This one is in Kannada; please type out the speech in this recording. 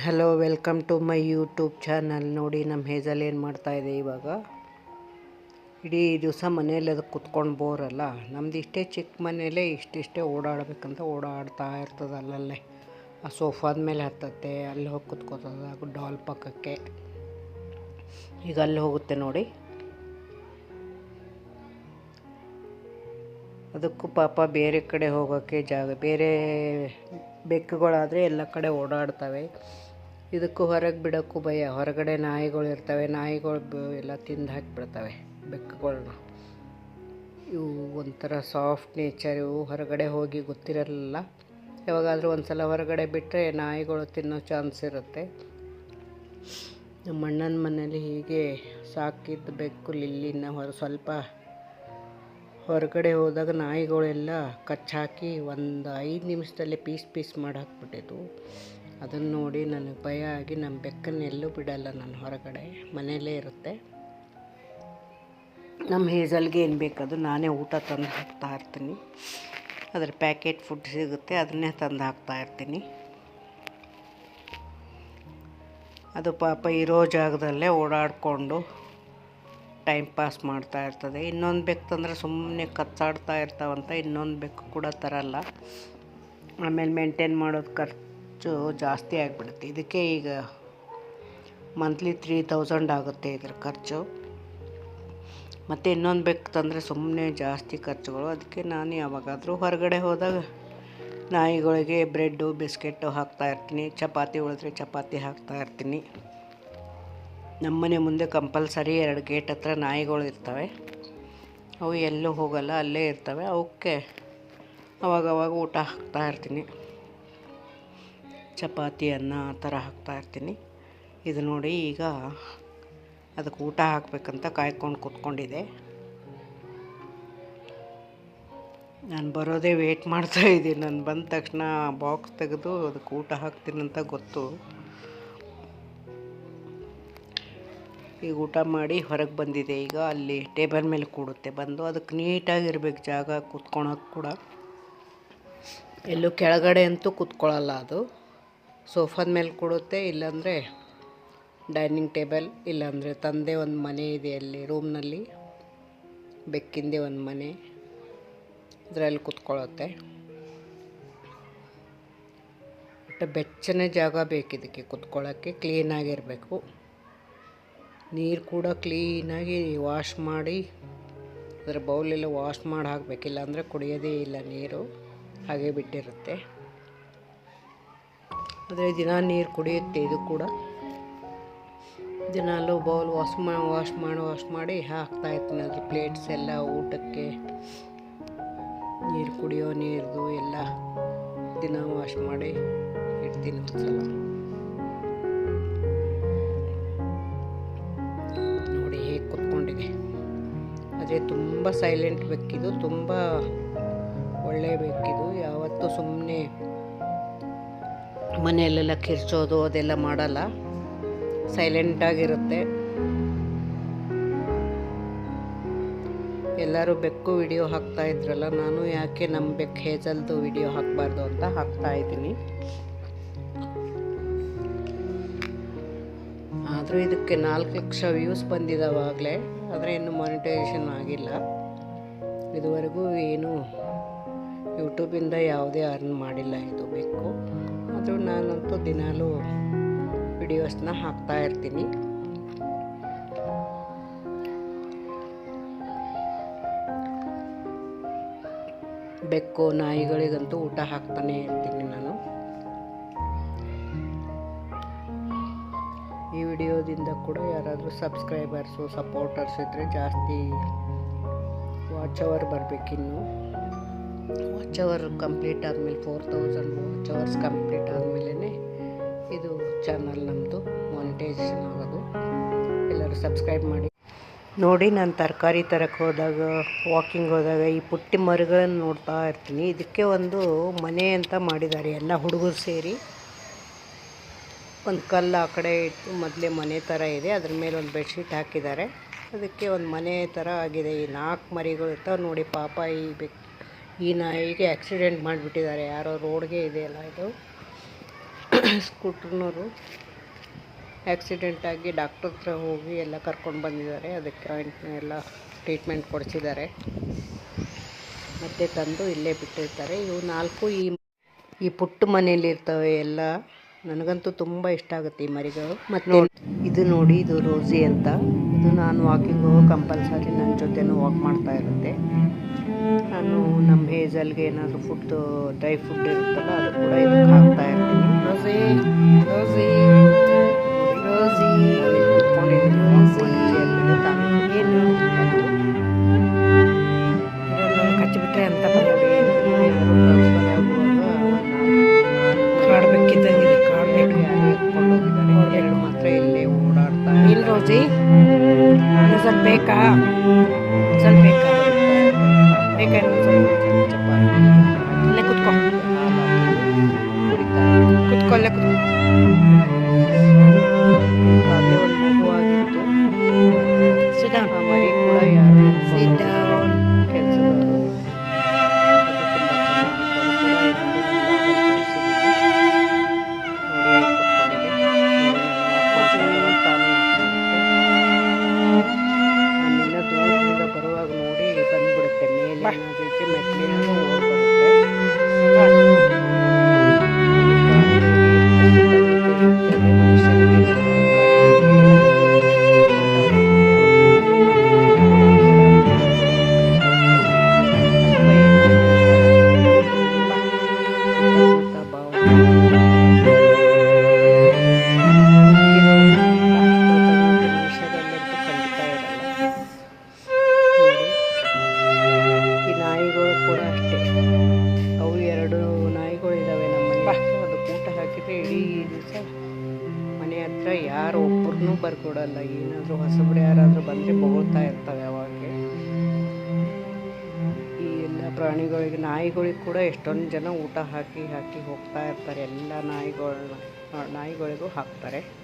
Hello welcome to my YouTube channel ನೋಡಿ ನಮ್ಮ ಹೇಜಲ್ ಏನು ಮಾಡ್ತಾಯಿದೆ ಇವಾಗ? ಇಡೀ ದಿವಸ ಮನೇಲಿ ಅದಕ್ಕೆ ಕುತ್ಕೊಂಡು ಬೋರಲ್ಲ ನಮ್ದು ಇಷ್ಟೇ ಚಿಕ್ಕ ಮನೇಲೇ ಇಷ್ಟಿಷ್ಟೇ ಓಡಾಡಬೇಕಂತ ಓಡಾಡ್ತಾ ಇರ್ತದೆ ಅಲ್ಲಲ್ಲೇ. ಆ ಸೋಫಾದ ಮೇಲೆ ಹತ್ತತ್ತೆ, ಅಲ್ಲಿ ಹೋಗಿ ಕುತ್ಕೋತದ ಡಾಲ್ ಪಕ್ಕಕ್ಕೆ. ಈಗ ಅಲ್ಲಿ ಹೋಗುತ್ತೆ ನೋಡಿ. ಅದಕ್ಕೂ ಪಾಪ ಬೇರೆ ಕಡೆ ಹೋಗೋಕ್ಕೆ ಜಾಗ, ಬೇರೆ ಬೆಕ್ಕುಗಳಾದರೆ ಎಲ್ಲ ಕಡೆ ಓಡಾಡ್ತವೆ. ಇದಕ್ಕೂ ಹೊರಗೆ ಬಿಡೋಕ್ಕೂ ಭಯ. ಹೊರಗಡೆ ನಾಯಿಗಳು ಇರ್ತವೆ, ನಾಯಿಗಳು ಎಲ್ಲ ತಿಂದು ಹಾಕಿಬಿಡ್ತವೆ ಬೆಕ್ಕುಗಳನ್ನ ಇವು ಒಂಥರ ಸಾಫ್ಟ್ ನೇಚರ್, ಇವು ಹೊರಗಡೆ ಹೋಗಿ ಗೊತ್ತಿರಲ್ಲ. ಯಾವಾಗಾದರೂ ಒಂದು ಸಲ ಹೊರಗಡೆ ಬಿಟ್ಟರೆ ನಾಯಿಗಳು ತಿನ್ನೋ ಚಾನ್ಸ್ ಇರುತ್ತೆ. ನಮ್ಮ ಅಣ್ಣನ ಮನೇಲಿ ಹೀಗೆ ಸಾಕಿದ್ದು ಬೆಕ್ಕು ಲಿಲ್ಲಿನ ಹೊರ ಸ್ವಲ್ಪ ಹೊರಗಡೆ ಹೋದಾಗ ನಾಯಿಗಳೆಲ್ಲ ಕಚ್ಚಾಕಿ ಒಂದು ಐದು ನಿಮಿಷದಲ್ಲಿ ಪೀಸ್ ಪೀಸ್ ಮಾಡಿ ಹಾಕ್ಬಿಟ್ಟಿದ್ವು. ಅದನ್ನು ನೋಡಿ ನನಗೆ ಭಯ ಆಗಿ ನಮ್ಮ ಬೆಕ್ಕನ್ನು ಎಲ್ಲೂ ಬಿಡಲ್ಲ ನಾನು ಹೊರಗಡೆ, ಮನೆಯಲ್ಲೇ ಇರುತ್ತೆ. ನಮ್ಮ ಹೇಜಲ್ಗೆ ಏನು ಬೇಕದು ನಾನೇ ಊಟ ತಂದು ಹಾಕ್ತಾ ಇರ್ತೀನಿ. ಅದರ ಪ್ಯಾಕೆಟ್ ಫುಡ್ ಸಿಗುತ್ತೆ, ಅದನ್ನೇ ತಂದು ಹಾಕ್ತಾ ಇರ್ತೀನಿ. ಅದು ಪಾಪ ಇರೋ ಜಾಗದಲ್ಲೇ ಓಡಾಡಿಕೊಂಡು ಟೈಮ್ ಪಾಸ್ ಮಾಡ್ತಾ ಇರ್ತದೆ. ಇನ್ನೊಂದು ಬೆಕ್ಕು ತಂದರೆ ಸುಮ್ಮನೆ ಕಚ್ಚಾಡ್ತಾ ಇರ್ತಾವಂತ ಇನ್ನೊಂದು ಬೆಕ್ಕು ಕೂಡ ತರಲ್ಲ. ಆಮೇಲೆ ಮೇಂಟೈನ್ ಮಾಡೋದು ಖರ್ಚು ಜಾಸ್ತಿ ಆಗಿಬಿಡುತ್ತೆ. ಇದಕ್ಕೆ ಈಗ ಮಂತ್ಲಿ ತ್ರೀ ತೌಸಂಡ್ ಆಗುತ್ತೆ ಇದ್ರ ಖರ್ಚು. ಮತ್ತು ಇನ್ನೊಂದು ಬೆಕ್ಕು ತಂದರೆ ಸುಮ್ಮನೆ ಜಾಸ್ತಿ ಖರ್ಚುಗಳು. ಅದಕ್ಕೆ ನಾನು ಯಾವಾಗಾದರೂ ಹೊರಗಡೆ ಹೋದಾಗ ನಾಯಿಗಳಿಗೆ ಬ್ರೆಡ್ಡು, ಬಿಸ್ಕೆಟ್ಟು ಹಾಕ್ತಾ ಇರ್ತೀನಿ. ಚಪಾತಿ ಉಳಿದ್ರೆ ಚಪಾತಿ ಹಾಕ್ತಾ ಇರ್ತೀನಿ. ನಮ್ಮನೆ ಮುಂದೆ ಕಂಪಲ್ಸರಿ ಎರಡು ಗೇಟ್ ಹತ್ರ ನಾಯಿಗಳು ಇರ್ತವೆ. ಅವು ಎಲ್ಲೂ ಹೋಗಲ್ಲ, ಅಲ್ಲೇ ಇರ್ತವೆ. ಅವಕ್ಕೆ ಅವಾಗವಾಗ ಊಟ ಹಾಕ್ತಾ ಇರ್ತೀನಿ. ಚಪಾತಿ, ಅನ್ನ ಆ ಥರ ಹಾಕ್ತಾ ಇರ್ತೀನಿ. ಇದು ನೋಡಿ ಈಗ ಅದಕ್ಕೆ ಊಟ ಹಾಕಬೇಕಂತ ಕಾಯ್ಕೊಂಡು ಕೂತ್ಕೊಂಡಿದೆ ನಾನು ಬರೋದೇ ವೇಟ್ ಮಾಡ್ತಾ ಇದ್ದೀನಿ. ನಾನು ಬಂದ ತಕ್ಷಣ ಬಾಕ್ಸ್ ತೆಗೆದು ಅದಕ್ಕೆ ಊಟ ಹಾಕ್ತೀನಂತ ಗೊತ್ತು. ಈಗ ಊಟ ಮಾಡಿ ಹೊರಗೆ ಬಂದಿದೆ. ಈಗ ಅಲ್ಲಿ ಟೇಬಲ್ ಮೇಲೆ ಕೂಡುತ್ತೆ. ಬಂದು ಅದಕ್ಕೆ ನೀಟಾಗಿರ್ಬೇಕು ಜಾಗ ಕೂತ್ಕೊಳಕ್ಕೆ ಕೂಡ. ಎಲ್ಲೂ ಕೆಳಗಡೆ ಅಂತೂ ಕೂತ್ಕೊಳ್ಳಲ್ಲ ಅದು. ಸೋಫಾದ ಮೇಲೆ ಕೂಡುತ್ತೆ, ಇಲ್ಲಾಂದರೆ ಡೈನಿಂಗ್ ಟೇಬಲ್, ಇಲ್ಲಾಂದರೆ ತಂದೆ ಒಂದು ಮನೆ ಇದೆ ಅಲ್ಲಿ ರೂಮ್ನಲ್ಲಿ. ಬೆಕ್ಕಿಂದೆ ಒಂದು ಮನೆ. ಇದರಲ್ಲಿ ಕೂತ್ಕೊಳ್ಳುತ್ತೆ ಬೆಚ್ಚನೆ ಜಾಗ ಬೇಕು ಇದಕ್ಕೆ ಕೂತ್ಕೊಳ್ಳೋಕ್ಕೆ ಕ್ಲೀನಾಗಿರಬೇಕು ನೀರು ಕೂಡ ಕ್ಲೀನಾಗಿ ವಾಶ್ ಮಾಡಿ, ಅದರ ಬೌಲೆಲ್ಲ ವಾಶ್ ಮಾಡಿ ಹಾಕಬೇಕಿಲ್ಲ ಅಂದರೆ ಕುಡಿಯೋದೇ ಇಲ್ಲ ನೀರು, ಹಾಗೆ ಬಿಟ್ಟಿರುತ್ತೆ. ಆದರೆ ದಿನ ನೀರು ಕುಡಿಯುತ್ತೆ ಇದು ಕೂಡ. ದಿನಾಲೂ ಬೌಲ್ ವಾಶ್ ಮಾ, ವಾಶ್ ಮಾಡಿ ವಾಶ್ ಮಾಡಿ ಹಾಕ್ತಾ ಇರ್ತೀನಿ. ಅದ್ರ ಪ್ಲೇಟ್ಸ್ ಎಲ್ಲ ಊಟಕ್ಕೆ, ನೀರು ಕುಡಿಯೋ ನೀರ್ದು ಎಲ್ಲ ದಿನ ವಾಶ್ ಮಾಡಿ ಇಡ್ತೀನಿ ಒಂದ್ಸಲ. ತುಂಬ ಸೈಲೆಂಟ್ ಬೆಕ್ಕಿದು, ತುಂಬ ಒಳ್ಳೆಯ ಬೆಕ್ಕಿದು. ಯಾವತ್ತೂ ಸುಮ್ಮನೆ ಮನೆಯಲ್ಲೆಲ್ಲ ಕಿರ್ಚೋದು, ಅದೆಲ್ಲ ಮಾಡಲ್ಲ. ಸೈಲೆಂಟಾಗಿರುತ್ತೆ ಎಲ್ಲರೂ ಬೆಕ್ಕು ವಿಡಿಯೋ ಹಾಕ್ತಾ ಇದ್ರಲ್ಲ, ನಾನು ಯಾಕೆ ನಮ್ಮ ಬೆಕ್ಕು ಹೇಜಲ್ದು ವಿಡಿಯೋ ಹಾಕಬಾರ್ದು ಅಂತ ಹಾಕ್ತಾ ಇದ್ದೀನಿ. ಆದರೂ ಇದಕ್ಕೆ ನಾಲ್ಕು ಲಕ್ಷ ವ್ಯೂಸ್ ಬಂದಿದ್ದಾವಾಗಲೇ ಆದರೆ ಇನ್ನು ಮಾನಿಟೈಸೇಷನ್ ಆಗಿಲ್ಲ. ಇದುವರೆಗೂ ಏನು ಯೂಟ್ಯೂಬಿಂದ ಯಾವುದೇ ಅರ್ನ್ ಮಾಡಿಲ್ಲ, ಇದು ಬೆಕ್ಕು. ಆದರೂ ನಾನಂತೂ ದಿನಾಲೂ ವಿಡಿಯೋಸ್ನ ಹಾಕ್ತಾ ಇರ್ತೀನಿ. ಬೆಕ್ಕು, ನಾಯಿಗಳಿಗಂತೂ ಊಟ ಹಾಕ್ತಾನೆ ಇರ್ತೀನಿ ನಾನು. ವಿಡಿಯೋದಿಂದ ಕೂಡ ಯಾರಾದರೂ ಸಬ್ಸ್ಕ್ರೈಬರ್ಸು ಸಪೋರ್ಟರ್ಸ್ ಇದ್ದರೆ ಜಾಸ್ತಿ ವಾಚ್ ಅವರ್ ಬರಬೇಕಿನ್ನು. ವಾಚ್ ಅವರ್ ಕಂಪ್ಲೀಟ್ ಆದಮೇಲೆ four thousand watch hours complete ಆದಮೇಲೇ ಇದು ಚಾನಲ್ ನಮ್ಮದು ಮಾನಿಟೈಸೇಷನ್ ಆಗೋದು. ಎಲ್ಲರೂ ಸಬ್ಸ್ಕ್ರೈಬ್ ಮಾಡಿ. ನೋಡಿ, ನಾನು ತರಕಾರಿ ತರಕ್ಕೆ ಹೋದಾಗ ವಾಕಿಂಗ್ ಹೋದಾಗ ಈ ಪುಟ್ಟಿ ಮರಗಳನ್ನು ನೋಡ್ತಾ ಇರ್ತೀನಿ. ಇದಕ್ಕೆ ಒಂದು ಮನೆ ಅಂತ ಮಾಡಿದ್ದಾರೆ ಎಲ್ಲ ಹುಡುಗರು ಸೇರಿ. ಒಂದು ಕಲ್ಲು ಆ ಕಡೆ ಇಟ್ಟು ಮೊದಲೇ ಮನೆ ಥರ ಇದೆ. ಅದ್ರ ಮೇಲೆ ಒಂದು ಬೆಡ್ಶೀಟ್ ಹಾಕಿದ್ದಾರೆ. ಅದಕ್ಕೆ ಒಂದು ಮನೆ ಥರ ಆಗಿದೆ. ಈ ನಾಲ್ಕು ಮರಿಗಳು ಇರ್ತಾವೆ ನೋಡಿ ಪಾಪ. ಈ ಈ ನಾಯಿಗೆ ಆಕ್ಸಿಡೆಂಟ್ ಮಾಡಿಬಿಟ್ಟಿದ್ದಾರೆ. ಯಾರೋ ರೋಡ್ಗೆ ಇದೆಯಲ್ಲ ಇದು. ಸ್ಕೂಟ್ರ್ನವರು ಆಕ್ಸಿಡೆಂಟ್ ಆಗಿ ಡಾಕ್ಟ್ರ್ ಹತ್ರ ಹೋಗಿ ಎಲ್ಲ ಕರ್ಕೊಂಡು ಬಂದಿದ್ದಾರೆ. ಅದಕ್ಕೆ ಎಲ್ಲ ಟ್ರೀಟ್ಮೆಂಟ್ ಕೊಡಿಸಿದ್ದಾರೆ. ಮತ್ತೆ ತಂದು ಇಲ್ಲೇ ಬಿಟ್ಟಿರ್ತಾರೆ. ಇವು ನಾಲ್ಕು ಈ ಈ ಪುಟ್ಟ ಮನೇಲಿ ಇರ್ತವೆ ಎಲ್ಲ. ನನಗಂತೂ ತುಂಬ ಇಷ್ಟ ಆಗುತ್ತೆ ಈ ಮರಿಗಳು. ಮತ್ತು ಇದು ನೋಡಿ, ಇದು ರೋಸಿ ಅಂತ. ಇದು ನಾನು ವಾಕಿಂಗ್ ಹೋಗೋ ಕಂಪಲ್ಸರಿ ನನ್ನ ಜೊತೆನೂ ವಾಕ್ ಮಾಡ್ತಾ ಇರುತ್ತೆ. ನಾನು ನಮ್ಮ ಹೇಜಲ್ಗೆ ಏನಾದರೂ ಫುಡ್ ಡ್ರೈ ಫುಡ್ ಇರುತ್ತಲ್ಲ, ಅದು ಕೂಡ ಬಂದ್ಬಿಡುತ್ತೆ ಮೇಲೆ ಏನಾದರೂ ಹೊಸಬ್ರು ಯಾರಾದರೂ ಬಂದರೆ ಬೊಗಳ್ತಾ ಇರ್ತವೆ ಅವಾಗೆ. ಈ ಎಲ್ಲ ಪ್ರಾಣಿಗಳಿಗೆ, ನಾಯಿಗಳಿಗೆ ಕೂಡ ಎಷ್ಟೊಂದು ಜನ ಊಟ ಹಾಕಿ ಹಾಕಿ ಹೋಗ್ತಾ ಇರ್ತಾರೆ. ಎಲ್ಲ ನಾಯಿಗಳನ್ನ ನಾಯಿಗಳಿಗೂ ಹಾಕ್ತಾರೆ.